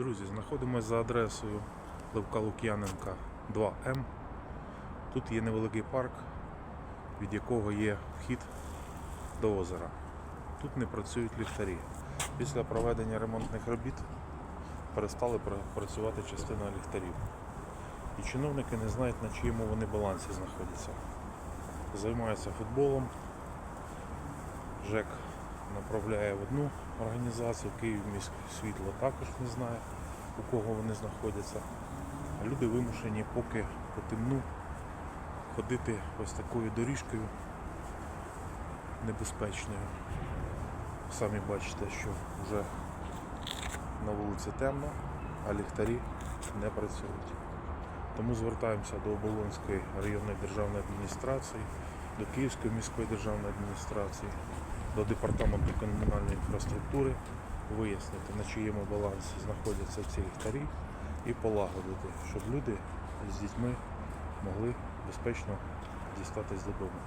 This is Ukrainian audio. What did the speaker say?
Друзі, знаходимося за адресою Левка Лук'яненка 2М. Тут є невеликий парк, від якого є вхід до озера. Тут не працюють ліхтарі. Після проведення ремонтних робіт перестали працювати частина ліхтарів. І чиновники не знають, на чиєму вони балансі знаходяться. Займаються футболом. ЖЕК направляє в одну організацію, Київ міськ світло також не знає, у кого вони знаходяться. Люди вимушені поки по темну ходити ось такою доріжкою небезпечною. Самі бачите, що вже на вулиці темно, а ліхтарі не працюють. Тому звертаємося до Оболонської районної державної адміністрації, до Київської міської державної адміністрації, до департаменту комунальної інфраструктури вияснити, на чиєму балансі знаходяться ці ліхтарі і полагодити, щоб люди з дітьми могли безпечно дістатись додому.